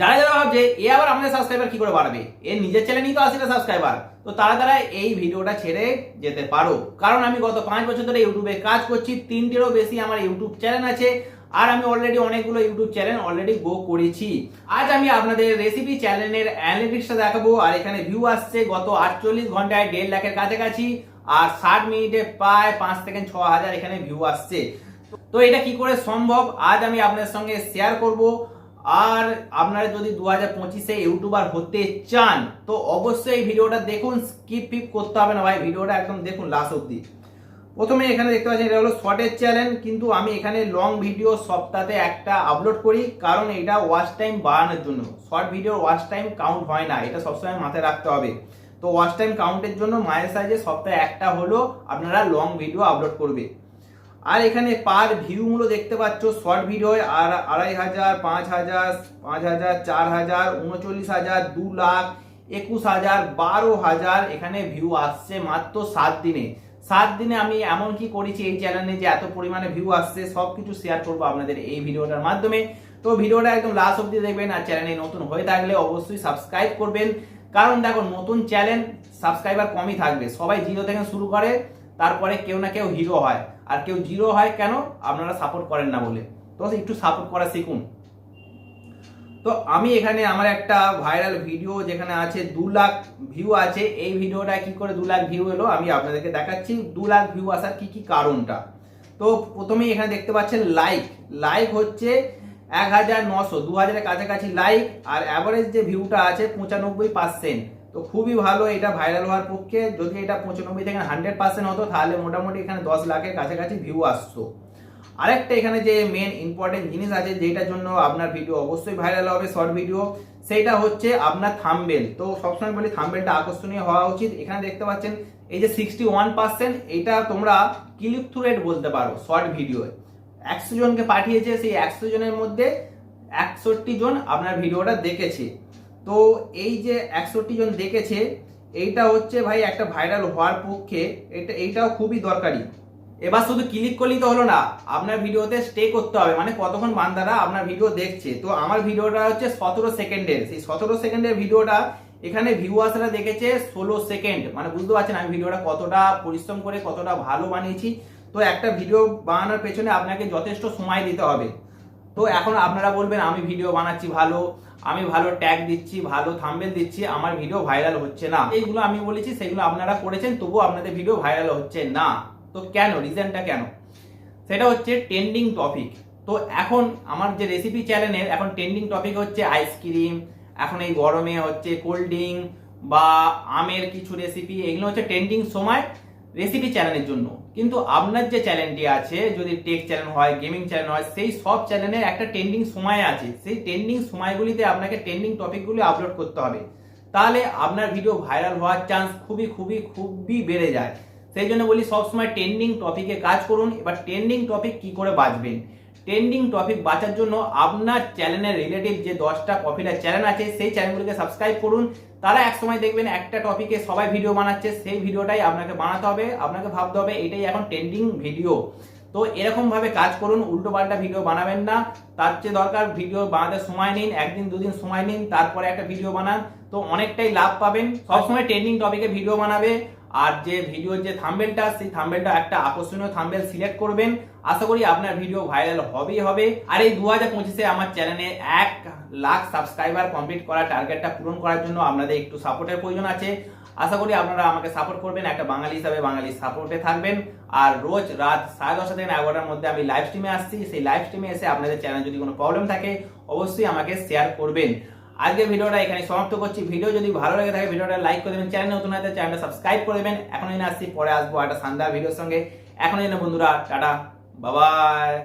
যারা যারা ভাবছে, এ আবার আমাদের সাবস্ক্রাইবার কি করে বাড়বে? এর নিজের চ্যানেলই তো আশিটা সাবস্ক্রাইবার তো তারা তারা এই ভিডিওটা ছেড়ে যেতে পারো। কারণ আমি গত পাঁচ বছর ধরে ইউটিউবে কাজ করছি, তিনটেরও বেশি আমার ইউটিউব চ্যানেল আছে, আর আমি অলরেডি অনেকগুলো ইউটিউব চ্যানেল অলরেডি গো করেছি। আজ আমি আপনাদের রেসিপি চ্যানেলের অ্যানালিটিক্সটা দেখাবো, আর এখানে ভিউ আসছে গত আটচল্লিশ ঘন্টায় দেড় লাখের কাছাকাছি, আর ষাট মিনিটে প্রায় পাঁচ থেকে ছ হাজার এখানে ভিউ আসছে। তো এটা কি করে সম্ভব? আজ আমি আপনাদের সঙ্গে শেয়ার করব। আর আপনারা যদি দু হাজার পঁচিশে ইউটিউবার হতে চান, তো অবশ্যই ভিডিওটা দেখুন স্কিপ ফিপ করতে হবে না ভাই, ভিডিওটা একদম দেখুন লাস্ট অব্দি প্রথমে এখানে দেখতে পাচ্ছেন, এটা হলো শর্টের চ্যানেল কিন্তু আমি এখানে লং ভিডিও সপ্তাহে একটা আপলোড করি, কারণ এটা ওয়াচ টাইম বাড়ানোর জন্য। শর্ট ভিডিওর ওয়াচ টাইম কাউন্ট হয় না, এটা সবসময় মাথায় রাখতে হবে। তো ওয়াচ টাইম কাউন্টের জন্য মায়ের সাইজে সপ্তাহে একটা হলো আপনারা লং ভিডিও আপলোড করবে। আর এখানে পার ভিউগুলো দেখতে পাচ্ছ, শর্ট ভিডিও আর আড়াই হাজার, পাঁচ হাজার পাঁচ হাজার, চার হাজার, উনচল্লিশ হাজার, দু লাখ, একুশ হাজার, বারো হাজার এখানে ভিউ আসছে মাত্র সাত দিনে। সাত দিনে আমি এমন কি করেছি এই চ্যানেলে যে এত পরিমাণে ভিউ আসছে সব কিছু শেয়ার করব আপনাদের এই ভিডিওটার মাধ্যমে। তো ভিডিওটা একদম লাস্ট অব্দি দেখবেন আর চ্যানেলে নতুন হয়ে থাকলে অবশ্যই সাবস্ক্রাইব করবেন। কারণ দেখো, নতুন চ্যানেল সাবস্ক্রাইবার কমই থাকবে, সবাই জিরো থেকে শুরু করে তারপরে কেউ না কেউ হিরো হয়। আর কেউ জিরো হয় কেন? আপনারা সাপোর্ট করেন না বলে। তো একটু সাপোর্ট করা শিখুন। তো আমি এখানে আমার একটা ভাইরাল ভিডিও যেখানে আছে দু লাখ ভিউ আছে। এই ভিডিওটা কি করে দু লাখ ভিউ এলো? আমি আপনাদেরকে দেখাচ্ছি দু লাখ ভিউ আসার কি কি কারণটা। তো প্রথমেই এখানে দেখতে পাচ্ছেন লাইক লাইক হচ্ছে এক হাজার নশো, দু হাজারের কাছাকাছি লাইক আর অ্যাভারেজ যে ভিউটা আছে, পঁচানব্বই পার্সেন্ট তো খুবই ভালো, এটা ভাইরাল হওয়ার পক্ষে। যদি এটা পঁচানব্বই থেকে হান্ড্রেড পার্সেন্ট হতো, তাহলে মোটামুটি এখানে দশ লাখের কাছাকাছি ভিউ আসতো। আরেকটা এখানে যে মেন ইম্পর্টেন্ট জিনিস আছে, যেটার জন্য আপনার ভিডিও অবশ্যই ভাইরাল হবে শর্ট ভিডিও সেটা হচ্ছে আপনার থাম্বেল তো সবসময় বলি থাম্বেলটা আকর্ষণীয় হওয়া উচিত। এখানে দেখতে পাচ্ছেন, এই যে সিক্সটি ওয়ান পার্সেন্ট এটা তোমরা ক্লিক থ্রু রেট বলতে পারো শর্ট ভিডিও একশো জনকে পাঠিয়েছে, সেই একশো জনের মধ্যে একষট্টি জন আপনার ভিডিওটা দেখেছে। তো এই যে একষট্টি জন দেখেছে, এইটা হচ্ছে ভাই একটা ভাইরাল হওয়ার পক্ষে, এটা, এইটাও খুবই দরকারি। এবার শুধু ক্লিক করলেই তো হলো না, আপনার ভিডিওতে স্টে করতে হবে মানে কতক্ষণ বান্দারা আপনার ভিডিও দেখছে। তো আমার ভিডিওটা হচ্ছে সতেরো সেকেন্ডের, সেই সতেরো সেকেন্ডের ভিডিওটা এখানে ভিউয়ার্সরা দেখেছে ষোলো সেকেন্ড মানে বুঝতে পারছেন আমি ভিডিওটা কতটা পরিশ্রম করে, কতটা ভালো বানিয়েছি। তো একটা ভিডিও বানানোর পেছনে আপনাকে যথেষ্ট সময় দিতে হবে। তো এখন আপনারা বলবেন, আমি ভিডিও বানাচ্ছি ভালো আমি ভালো ট্যাগ দিচ্ছি, ভালো থাম্বেল দিচ্ছি, আমার ভিডিও ভাইরাল হচ্ছে না। এইগুলো আমি বলেছি, সেগুলো আপনারা করেছেন, তবুও আপনাদের ভিডিও ভাইরাল হচ্ছে না। তো কেন? রিজনটা কেন? সেটা হচ্ছে ট্রেন্ডিং টপিক তো এখন আমার যে রেসিপি চ্যানেলের এখন ট্রেন্ডিং টপিক হচ্ছে আইসক্রিম এখন এই গরমে হচ্ছে কোল্ড ড্রিঙ্ক বা আমের কিছু রেসিপি এগুলো হচ্ছে ট্রেন্ডিং সময়। রেসিপি চ্যানেলের জন্য। কিন্তু আপনার যে চ্যানেলটি আছে, যদি টেক চ্যানেল হয় গেমিং চ্যানেল হয়, সেই সব চ্যানেলের একটা ট্রেন্ডিং সময় আছে। সেই ট্রেন্ডিং সময়গুলিতে আপনাকে ট্রেন্ডিং টপিকগুলি আপলোড করতে হবে। তাহলে আপনার ভিডিও ভাইরাল হওয়ার চান্স খুবই খুবই খুবই বেড়ে যায়। সেই জন্য বলি সবসময় ট্রেন্ডিং টপিকে কাজ করুন। এবার ট্রেন্ডিং টপিক কি করে বাঁচবেন? ট্রেন্ডিং টপিক বাঁচার জন্য আপনার চ্যানেলের রিলেটিভ যে দশটা পপুলার চ্যানেল আছে, সেই চ্যানেলগুলিকে সাবস্ক্রাইব করুন। তারা একসময় দেখবেন একটা টপিকে সবাই ভিডিও বানাচ্ছে, সেই ভিডিওটাই আপনাকে বানাতে হবে, আপনাকে ভাবতে হবে এটাই এখন ট্রেন্ডিং ভিডিও তো এরকম ভাবে কাজ করুন উল্টো পাল্টা ভিডিও বানাবেন না। তার চেয়ে দরকার ভিডিও বানাতে সময় নিন, একদিন দুদিন সময় নিন, তারপরে একটা ভিডিও বানান। তো অনেকটাই লাভ পাবেন। সবসময় ট্রেন্ডিং টপিকে ভিডিও বানাবে। আর যে ভিডিওর যে থাম্বেলটা সেই থাম্বেলটা একটা আকর্ষণীয় থাম্বেল সিলেক্ট করবেন। আশা করি আপনার ভিডিও ভাইরাল হবেই হবে। আর এই দু হাজার পঁচিশে আমার চ্যানেলে এক লাখ সাবস্ক্রাইবার কমপ্লিট করার টার্গেটটা পূরণ করার জন্য আপনাদের একটু সাপোর্টের প্রয়োজন আছে। আশা করি আপনারা আমাকে সাপোর্ট করবেন, একটা বাঙালি হিসাবে বাঙালি সাপোর্টে থাকবেন। আর রোজ রাত সাড়ে দশটা থেকে এগারোটার মধ্যে আমি লাইভ স্ট্রিমে আসছি। সেই লাইভ স্ট্রিমে এসে আপনাদের চ্যানেল যদি কোনো প্রবলেম থাকে, অবশ্যই আমাকে শেয়ার করবেন। আজকের ভিডিওটা এখানে সমাপ্ত করছি। ভিডিও যদি ভালো লেগে থাকে, ভিডিওটা লাইক করে দেবেন। চ্যানেল নতুন হতে চ্যানেলটা সাবস্ক্রাইব করে দেবেন। এখন আসছি, পরে আসব একটা শানদার ভিডিওর সঙ্গে। এখন বন্ধুরা, টাটা, বাবাই।